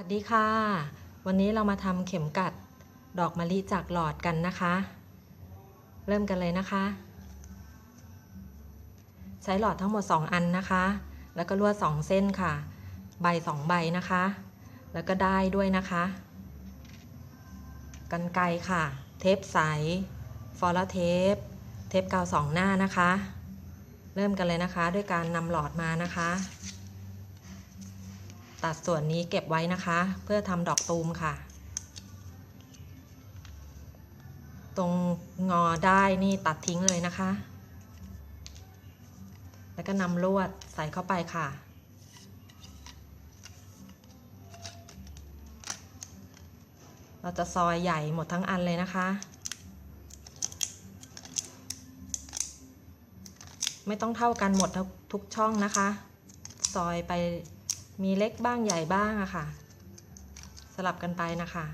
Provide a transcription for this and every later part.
วัสดีค่ะ วันนี้เรามาทำเข็มกัดดอกมะลิจากหลอดกันนะคะ เริ่มกันเลยนะคะ ใช้หลอดทั้งหมด 2 อันนะคะ แล้วก็ลวด 2 เส้นค่ะ ใบ 2 ใบนะคะ แล้วก็ได้ด้วยนะคะกันไกรค่ะ เทปใส ฟอลเทป เทปกาวสองหน้านะคะ เริ่มกันเลยนะคะ ด้วยการนำหลอดมานะคะัดส่วนนี้เก็บไว้นะคะ เพื่อทำดอกตูมค่ะ ตรงงอได้นี่ตัดทิ้งเลยนะคะ แล้วก็นำลวดใส่เข้าไปค่ะเราจะซอยใหญ่หมดทั้งอันเลยนะคะ ไม่ต้องเท่ากันหมดทุกช่องนะคะ ซอยไป มีเล็กบ้างใหญ่บ้างอะค่ะ สลับกันไปนะคะ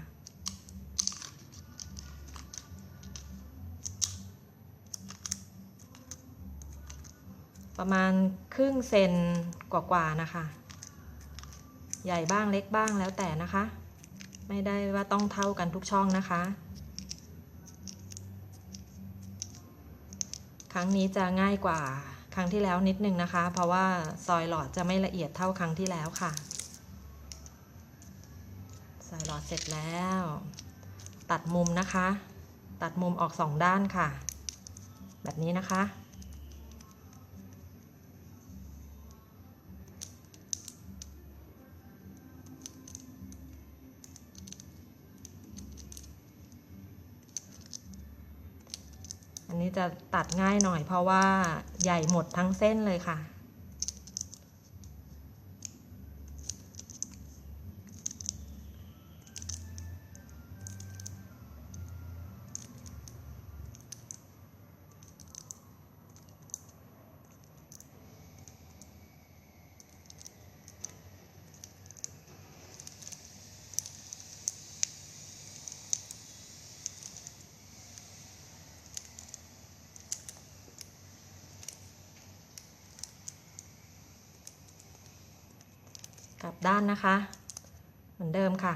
ประมาณครึ่งเซนกว่าๆนะคะ ใหญ่บ้างเล็กบ้างแล้วแต่นะคะ ไม่ได้ว่าต้องเท่ากันทุกช่องนะคะ ครั้งนี้จะง่ายกว่า ครั้งที่แล้วนิดนึงนะคะ เพราะว่าซอยหลอดจะไม่ละเอียดเท่าครั้งที่แล้วค่ะใส่หลอดเสร็จแล้ว ตัดมุมนะคะ ตัดมุมออกสองด้านค่ะ แบบนี้นะคะ นี้จะตัดง่ายหน่อยเพราะว่าใหญ่หมดทั้งเส้นเลยค่ะ กลับด้านนะคะ เหมือนเดิมค่ะ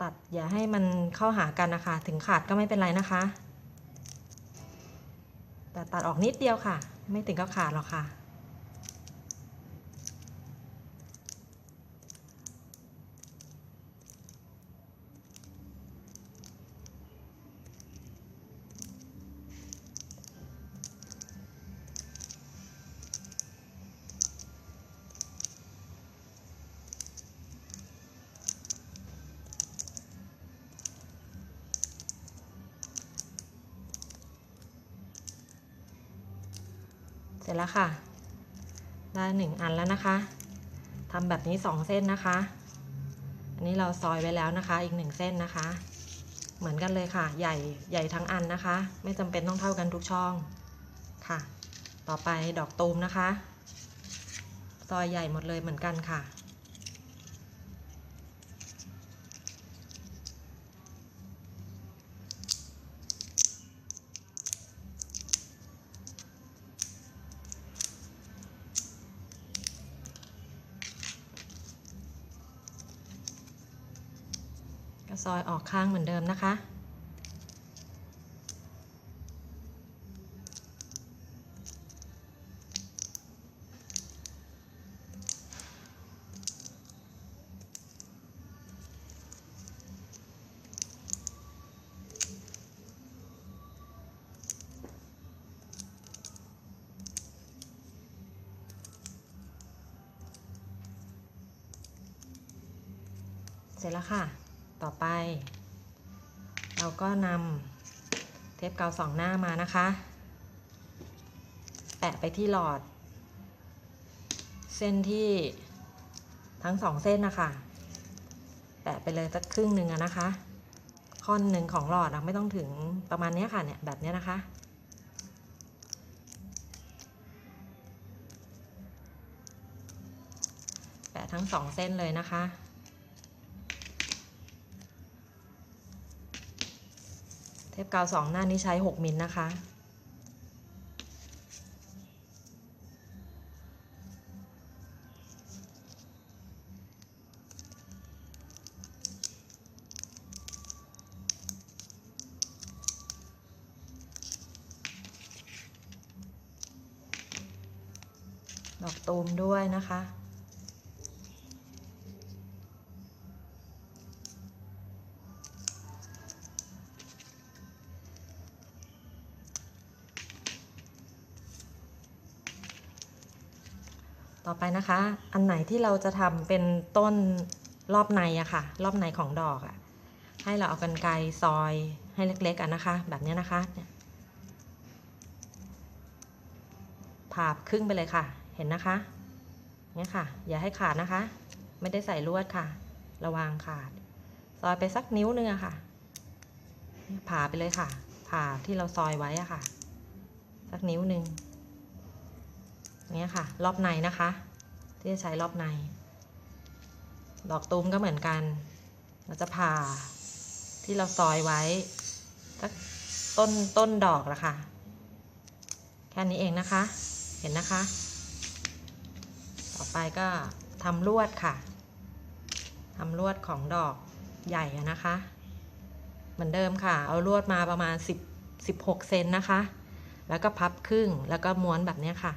ตัดอย่าให้มันเข้าหากันนะคะ ถึงขาดก็ไม่เป็นไรนะคะ แต่ตัดออกนิดเดียวค่ะ ไม่ถึงกับขาดหรอกค่ะ แล้วค่ะ ได้หนึ่งอันแล้วนะคะทำแบบนี้สองเส้นนะคะ อันนี้เราซอยไว้แล้วนะคะ อีกหนึ่งเส้นนะคะ เหมือนกันเลยค่ะ ใหญ่ใหญ่ทั้งอันนะคะ ไม่จำเป็นต้องเท่ากันทุกช่องค่ะ ต่อไปดอกตูมนะคะ ซอยใหญ่หมดเลยเหมือนกันค่ะ ก็ ซอยออกข้างเหมือนเดิมนะคะ เสร็จแล้วค่ะ ก็นำเทปกาวสองหน้ามานะคะ แปะไปที่หลอด เส้นที่ทั้งสองเส้นนะคะ แปะไปเลยสักครึ่งหนึ่งนะคะ ค่อนหนึ่งของหลอดไม่ต้องถึงประมาณนี้ค่ะเนี่ยแบบเนี้ยนะคะแปะทั้งสองเส้นเลยนะคะ ทปกาวสองหน้านี้ใช้ 6 มิลนนะคะ ดอกตูมด้วยนะคะ นะคะ อันไหนที่เราจะทำเป็นต้นรอบในอะค่ะ รอบในของดอกอะให้เราเอากันไกรซอยให้เล็กๆอะนะคะ แบบนี้นะคะเนี่ยผ่าครึ่งไปเลยค่ะ เห็นนะคะเนี่ยค่ะ อย่าให้ขาดนะคะ ไม่ได้ใส่ลวดค่ะ ระวังขาด ซอยไปสักนิ้วนึงอะค่ะ ผ่าไปเลยค่ะ ผ่าที่เราซอยไว้อะค่ะ สักนิ้วหนึ่งเนี่ยค่ะ รอบในนะคะ ที่จะใช้รอบใน ดอกตูมก็เหมือนกัน เราจะผ่าที่เราซอยไว้สักต้นต้นดอกละค่ะ แค่นี้เองนะคะ เห็นนะคะ ต่อไปก็ทำลวดค่ะทำลวดของดอกใหญ่นะคะ เหมือนเดิมค่ะ เอาลวดมาประมาณ 10 16 เซนนะคะ แล้วก็พับครึ่งแล้วก็ม้วนแบบนี้ค่ะ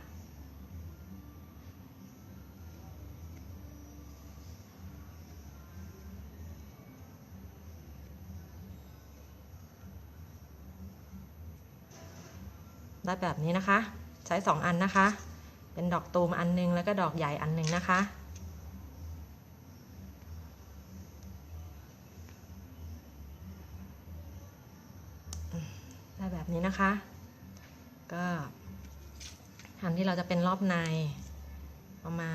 ได้แบบนี้นะคะ ใช้ 2 อันนะคะ เป็นดอกตูมอันนึงแล้วก็ดอกใหญ่อันนึงนะคะ ได้แบบนี้นะคะ ก็อันที่เราจะเป็นรอบในเอามา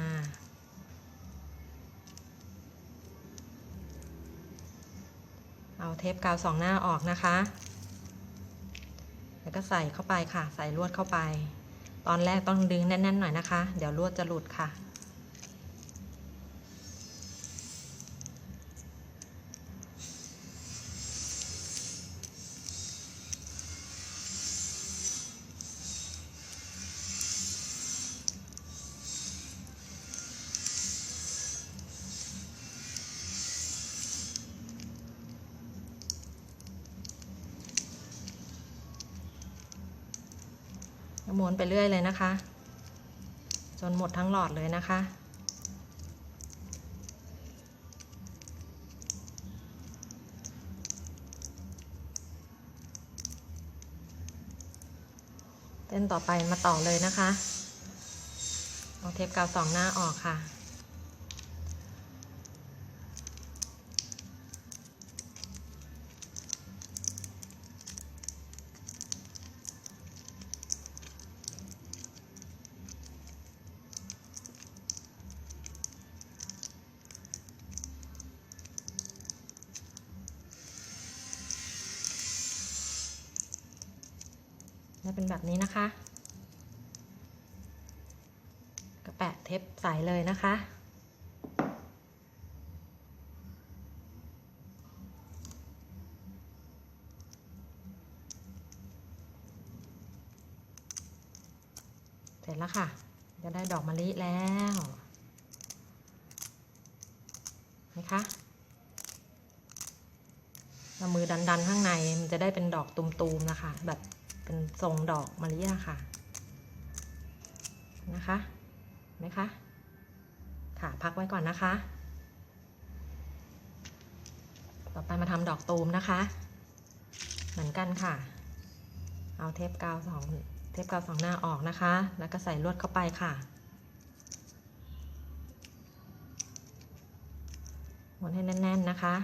เอาเทปกาวสองหน้าออกนะคะ แล้วก็ใส่เข้าไปค่ะ ใส่ลวดเข้าไป ตอนแรกต้องดึงแน่นๆหน่อยนะคะ เดี๋ยวลวดจะหลุดค่ะ ม้วนไปเรื่อยเลยนะคะ จนหมดทั้งหลอดเลยนะคะเต้นต่อไปมาต่อเลยนะคะ เอาเทปกาวสองหน้าออกค่ะ จะเป็นแบบนี้นะคะก็แปะเทปใสเลยนะคะ เสร็จแล้วค่ะ จะได้ดอกมะลิแล้วนะคะเอามือดันๆ ข้างในมันจะได้เป็นดอกตุมๆนะคะ แบบ เป็นทรงดอกมะลิอะค่ะ นะคะนไหมคะค่ะพักไว้ก่อนนะคะ ต่อไปมาทำดอกตูมนะคะ เหมือนกันค่ะ เอาเทปกาวสองเทปกาวสองหน้าออกนะคะ แล้วก็ใส่ลวดเข้าไปค่ะม้วนให้แน่น ๆ นะคะ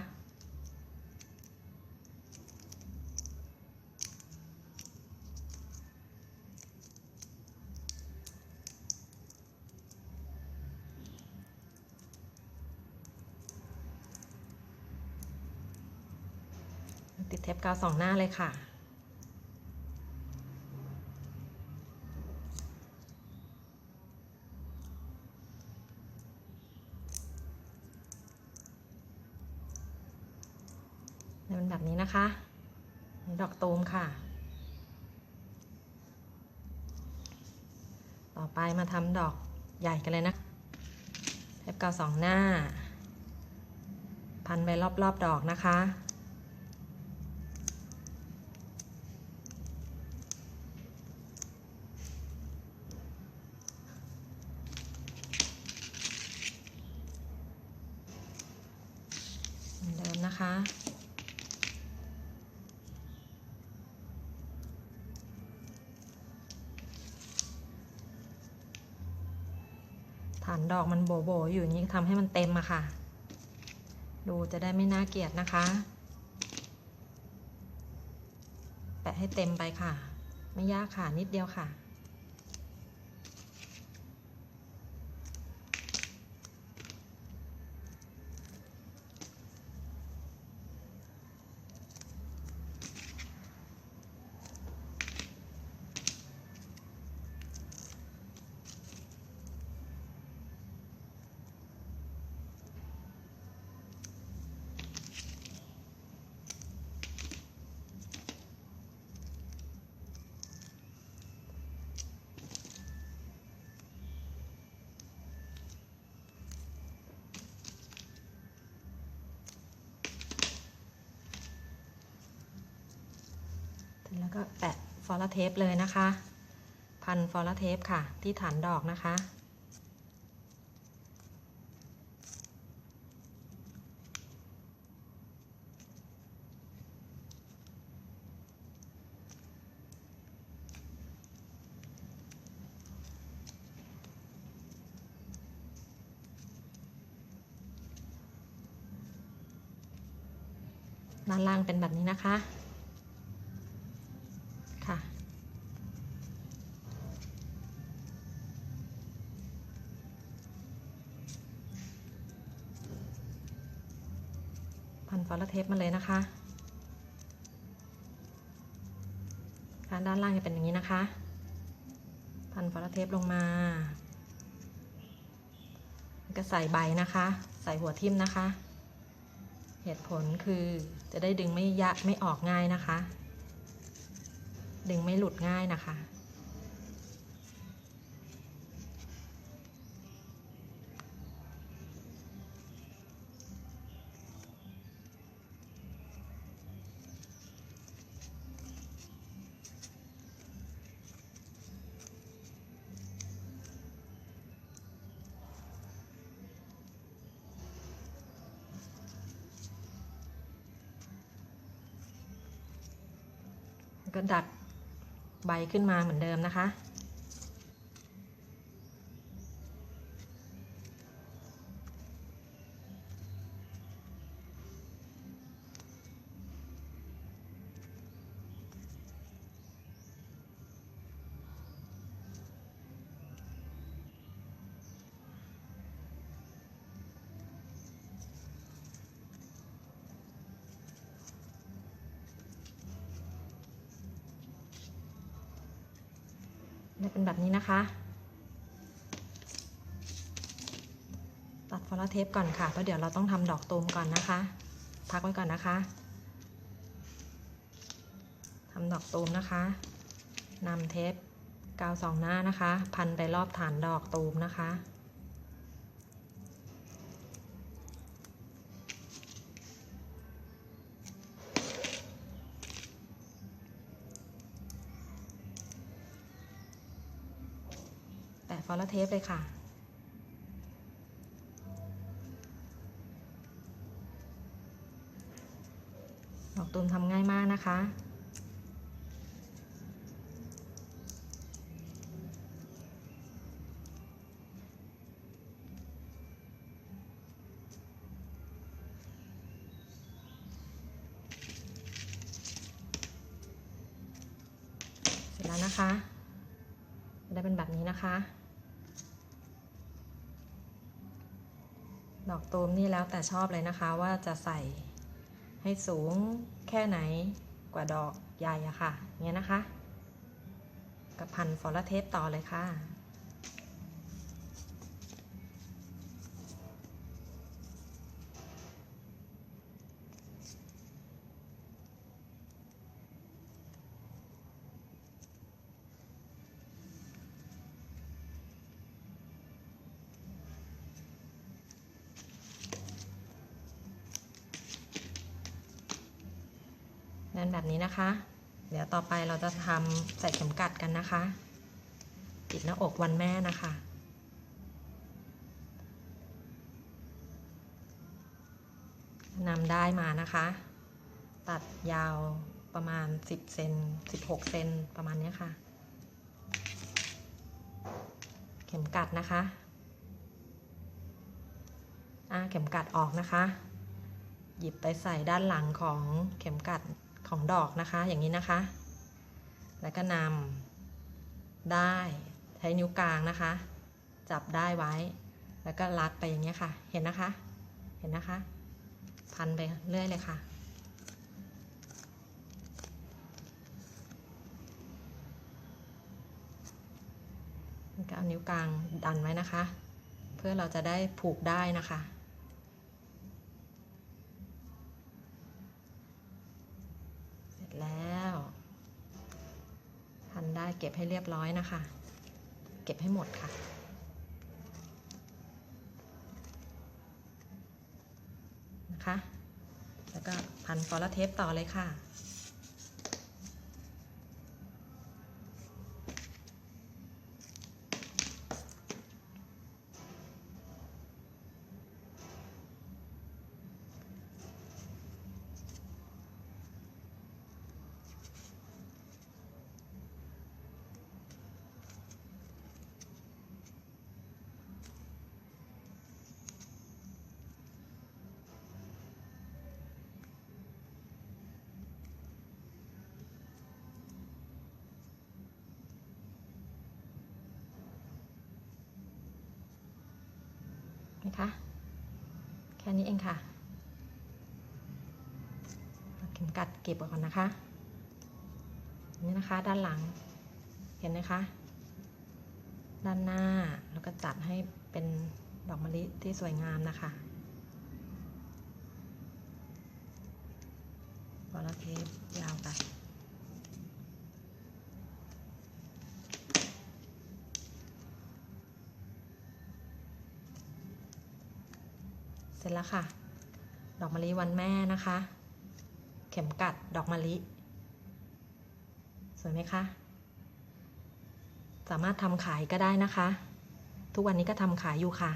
เทปกาวสองหน้าเลยค่ะ เป็นแบบนี้นะคะ ดอกตูมค่ะ ต่อไปมาทำดอกใหญ่กันเลยนะเทปกาวสองหน้า พันไปรอบๆดอกนะคะ ฐานดอกมันโบโบอยู่อย่างนี้ทำให้มันเต็มอะค่ะ ดูจะได้ไม่น่าเกลียดนะคะ แปะให้เต็มไปค่ะ ไม่ยากค่ะนิดเดียวค่ะ ก็แปะฟอลเทปเลยนะคะ พันฟอลเทปค่ะ ที่ฐานดอกนะคะ ด้านล่างเป็นแบบนี้นะคะค่ะ เทปมาเลยนะคะค่ะด้านล่างจะเป็นอย่างนี้นะคะ พันฟอลเทปลงมา ก็ใส่ใบนะคะ ใส่หัวทิ่มนะคะ เหตุผลคือจะได้ดึงไม่ยะไม่ออกง่ายนะคะ ดึงไม่หลุดง่ายนะคะ ก็ดัดใบขึ้นมาเหมือนเดิมนะคะ ได้เป็นแบบนี้นะคะ ตัดฟอลเทปก่อนค่ะเพราะเดี๋ยวเราต้องทำดอกตูมก่อนนะคะ พักไว้ก่อนนะคะทำดอกตูมนะคะนำเทปกาวสองหน้านะคะ พันไปรอบฐานดอกตูมนะคะ อลเทปเลยค่ะ ดอกตูมทำง่ายมากนะคะเสร็จแล้วนะคะ ได้เป็นแบบนี้นะคะ ดอก ตูมนี่แล้วแต่ชอบเลยนะคะว่าจะใส่ให้สูงแค่ไหนกว่าดอกใหญ่อะค่ะเงี้ยนะคะ กับพันฟอร์เทปต่อเลยค่ะ แบบนี้นะคะ เดี๋ยวต่อไปเราจะทำใส่เข็มกัดกันนะคะ ติดหน้าอกวันแม่นะคะนำได้มานะคะ ตัดยาวประมาณ 10 เซน 16 เซนประมาณนี้ค่ะ เข็มกัดนะคะอ่าเข็มกัดออกนะคะ หยิบไปใส่ด้านหลังของเข็มกัด ของดอกนะคะ อย่างนี้นะคะ แล้วก็นำได้ใช้นิ้วกลางนะคะ จับได้ไว้ แล้วก็รัดไปอย่างเงี้ยค่ะ เห็นนะคะ เห็นนะคะ พันไปเรื่อยเลยค่ะก็เอานิ้วกลางดันไว้นะคะ เพื่อเราจะได้ผูกได้นะคะ เสร็จแล้ว พัน ได้เก็บให้เรียบร้อยนะคะ เก็บให้หมดค่ะ นะคะ แล้วก็พันฟอลเทปต่อเลยค่ะ นะคะ แค่นี้เองค่ะเข็มกัดเก็บก่อนนะคะนี่นะคะด้านหลังเห็นไหมคะ ด้านหน้าแล้วก็จัดให้เป็นดอกมะลิที่สวยงามนะคะวอลเทป เสร็จแล้วค่ะ ดอกมะลิวันแม่นะคะ เข็มกัดดอกมะลิ สวยไหมคะ สามารถทำขายก็ได้นะคะ ทุกวันนี้ก็ทำขายอยู่ค่ะ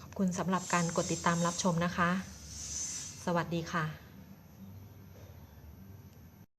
ขอบคุณสำหรับการกดติดตามรับชมนะคะ สวัสดีค่ะ